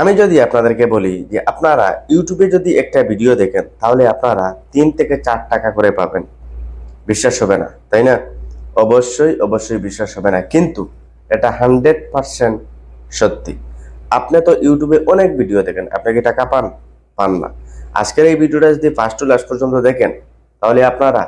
আমি যদি আপনাদেরকে বলি যে আপনারা ইউটিউবে যদি একটা ভিডিও দেখেন, তাহলে আপনারা তিন থেকে চার টাকা করে পাবেন। বিশ্বাস হবে না, তাই না? অবশ্যই অবশ্যই বিশ্বাস হবে না। কিন্তু এটা হান্ড্রেড পার্সেন্ট সত্যি। আপনি তো ইউটিউবে অনেক ভিডিও দেখেন, আপনি কি টাকা পান? পান না। আজকের এই ভিডিওটা যদি ফার্স্ট টু লাস্ট পর্যন্ত দেখেন, তাহলে আপনারা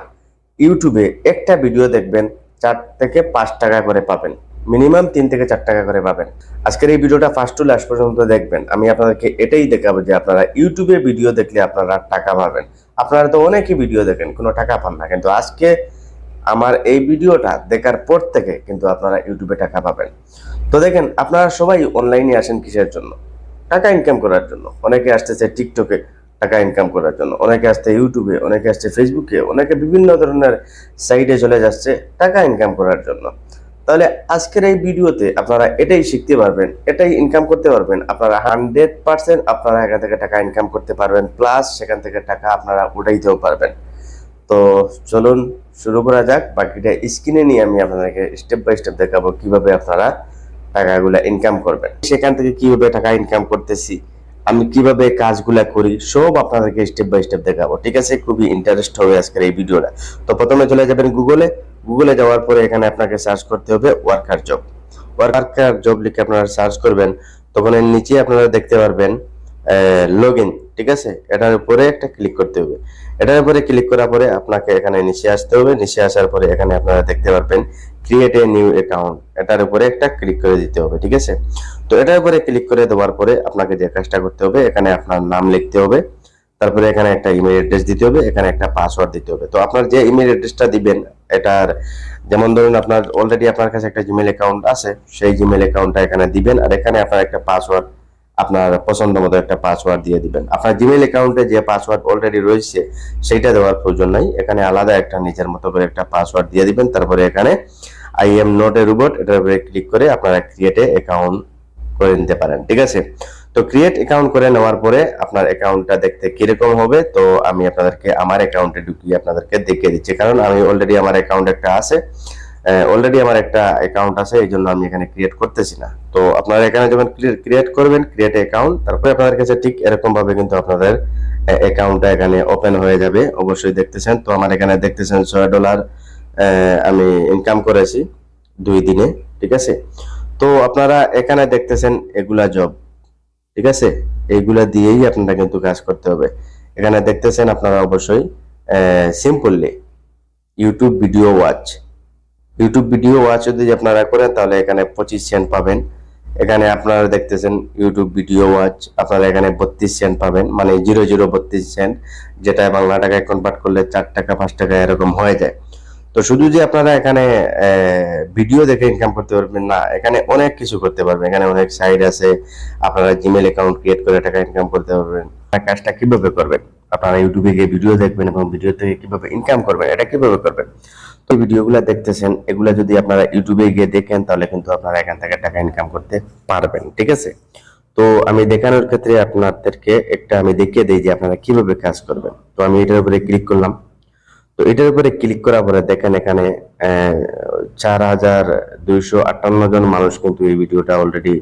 ইউটিউবে একটা ভিডিও দেখবেন, চার থেকে পাঁচ টাকা করে পাবেন। মিনিমাম তিন থেকে চার টাকা করে পাবেন। আজকের এই ভিডিওটা ফার্স্ট টু লাস্ট পর্যন্ত দেখবেন। আমি আপনাদেরকে এটাই দেখাবো যে আপনারা ইউটিউবে ভিডিও দেখলে আপনারা টাকা পাবেন। আপনারা তো অনেকই ভিডিও দেখেন, কোনো টাকা পান না। কিন্তু আজকে আমার এই ভিডিওটা দেখার পর থেকে কিন্তু আপনারা ইউটিউবে টাকা পাবেন। তো দেখেন, আপনারা সবাই অনলাইনে আসেন কিসের জন্য? টাকা ইনকাম করার জন্য। অনেকে আসতেছে টিকটকে টাকা ইনকাম করার জন্য। অনেকে আসছে ইউটিউবে অনেকে আসছে ফেসবুকে অনেকে বিভিন্ন ধরনের সাইটে চলে যাচ্ছে টাকা ইনকাম করার জন্য। তাহলে আজকের এই ভিডিওতে আপনারা এটাই শিখতে পারবেন, এটাই ইনকাম করতে পারবেন। আপনারা হান্ড্রেড পার্সেন্ট আপনারা এখান থেকে টাকা ইনকাম করতে পারবেন প্লাস সেখান থেকে টাকা আপনারা উঠাইতেও পারবেন। তো চলুন শুরু করা যাক, বাকিটা স্ক্রিনে নিয়ে আমি আপনাদেরকে স্টেপ বাই স্টেপ দেখাবো কীভাবে আপনারা টাকাগুলা ইনকাম করবেন। সেখান থেকে কীভাবে টাকা ইনকাম করতেছি, আমি কীভাবে কাজগুলা করি, সব আপনাদেরকে স্টেপ বাই স্টেপ দেখাবো। ঠিক আছে? খুবই ইন্টারেস্ট হবে আজকের এই ভিডিওটা। তো প্রথমে চলে যাবেন গুগলে গুগলে যাওয়ার পরে এখানে আপনাকে সার্চ করতে হবে ওয়ার্কার জব ওয়ার্কার জব লিখে আপনারা সার্চ করবেন, তখন এর নিচে আপনারা দেখতে পারবেন লগ ইন ঠিক আছে? এটার উপরে একটা ক্লিক করতে হবে। এটার উপরে ক্লিক করার পরে আপনাকে এখানে নিচে আসতে হবে। নিচে আসার পরে এখানে আপনারা দেখতে পারবেন ক্রিয়েট এ নিউ অ্যাকাউন্ট এটার উপরে একটা ক্লিক করে দিতে হবে, ঠিক আছে? তো এটার উপরে ক্লিক করে দেওয়ার পরে আপনাকে যে কাজটা করতে হবে, এখানে আপনার নাম লিখতে হবে। তারপরে এখানে একটা ইমেল অ্যাড্রেস দিতে হবে, এখানে একটা পাসওয়ার্ড দিতে হবে। তো আপনার যে ইমেল অ্যাড্রেসটা দিবেন, এটার যেমন ধরুন আপনার অলরেডি আপনার কাছে একটা জিমেল অ্যাকাউন্ট আছে, সেই জিমেল অ্যাকাউন্টটা এখানে দিবেন আর এখানে আপনার একটা পাসওয়ার্ড আপনার পছন্দ মতো একটা পাসওয়ার্ড দিয়ে দিবেন। আপনার জিমেল অ্যাকাউন্টে যে পাসওয়ার্ড অলরেডি রয়েছে, সেইটা দেওয়ার প্রয়োজন নাই। এখানে আলাদা একটা নিজের মতো করে একটা পাসওয়ার্ড দিয়ে দিবেন। তারপরে এখানে I am not a robot এটার উপরে ক্লিক করে আপনারা ক্রিয়েট অ্যাকাউন্ট করে নিতে পারেন। ঠিক আছে? তো ক্রিয়েট অ্যাকাউন্ট করে নেওয়ার পরে আপনার অ্যাকাউন্টটা দেখতে কীরকম হবে, তো আমি আপনাদেরকে আমার অ্যাকাউন্টে ঢুকিয়ে আপনাদেরকে দেখিয়ে দিচ্ছি। কারণ আমি অলরেডি আমার অ্যাকাউন্ট একটা আছে অলরেডি আমার একটা অ্যাকাউন্ট আছে, এই জন্য আমি এখানে ক্রিয়েট করতেছি না। তো আপনারা এখানে যখন ক্রিয়েট করবেন ক্রিয়েট অ্যাকাউন্ট তারপরে আপনাদের কাছে ঠিক এরকম ভাবে কিন্তু আপনাদের অ্যাকাউন্টটা এখানে ওপেন হয়ে যাবে, অবশ্যই দেখতেছেন। তো আমার এখানে দেখতেছেন ছয় ডলার আমি ইনকাম করেছি দুই দিনে, ঠিক আছে? তো আপনারা এখানে দেখতেছেন এগুলা জব ঠিক আছে? এইগুলা দিয়েই আপনারা কিন্তু কাজ করতে হবে। এখানে দেখতেছেন আপনারা অবশ্যই simply YouTube video watch YouTube video watch যদি আপনারা করেন, তাহলে এখানে পঁচিশ সেন্ট পাবেন। এখানে আপনারা দেখতেছেন ইউটিউব ভিডিও ওয়াচ আপনারা এখানে বত্রিশ সেন্ট পাবেন। মানে জিরো জিরো বত্রিশ সেন্ট যেটা বাংলা টাকায় কনভার্ট করলে চার টাকা, পাঁচ টাকা এরকম হয়ে যায়। তো শুধু যে আপনারা এখানে ভিডিও দেখে ইনকাম করতে পারবেন না, এখানে অনেক কিছু করতে পারবেন। এখানে অনেক সাইড আছে, আপনারা জিমেল অ্যাকাউন্ট ক্রিয়েট করে টাকা ইনকাম করতে পারবেন। কাজটা কীভাবে করবেন? আপনারা ইউটিউবে গিয়ে ভিডিও দেখবেন এবং ভিডিও থেকে কীভাবে ইনকাম করবেন, এটা কীভাবে করবেন? তো ভিডিওগুলো দেখতেছেন, এগুলা যদি আপনারা ইউটিউবে গিয়ে দেখেন, তাহলে কিন্তু আপনারা এখান থেকে টাকা ইনকাম করতে পারবেন, ঠিক আছে? তো আমি দেখানোর ক্ষেত্রে আপনাদেরকে একটা আমি দেখিয়ে দিই যে আপনারা কীভাবে কাজ করবেন। তো আমি এটার উপরে ক্লিক করলাম। তো এটার উপরে ক্লিক করার পরে দেখেন এখানে চার হাজার দুইশো আটান্ন জন মানুষ কিন্তু এই ভিডিওটা অলরেডি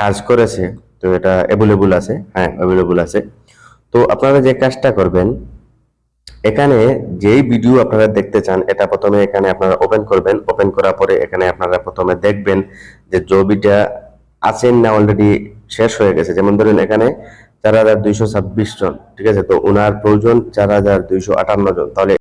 কাজ করেছে। তো এটা অ্যাভেলেবল আছে হ্যাঁ অ্যাভেলেবল আছে। তো আপনারা যে কাজটা করবেন, এখানে যেই ভিডিও আপনারা দেখতে চান, এটা প্রথমে এখানে আপনারা ওপেন করবেন। ওপেন করার পরে এখানে আপনারা প্রথমে দেখবেন যে ছবিটা আছেন না অলরেডি শেষ হয়ে গেছে। যেমন ধরুন এখানে চার হাজার দুইশো ছাব্বিশ জন, ঠিক আছে? তো ওনার প্রয়োজন চার হাজার দুইশো আটান্ন জন। তাহলে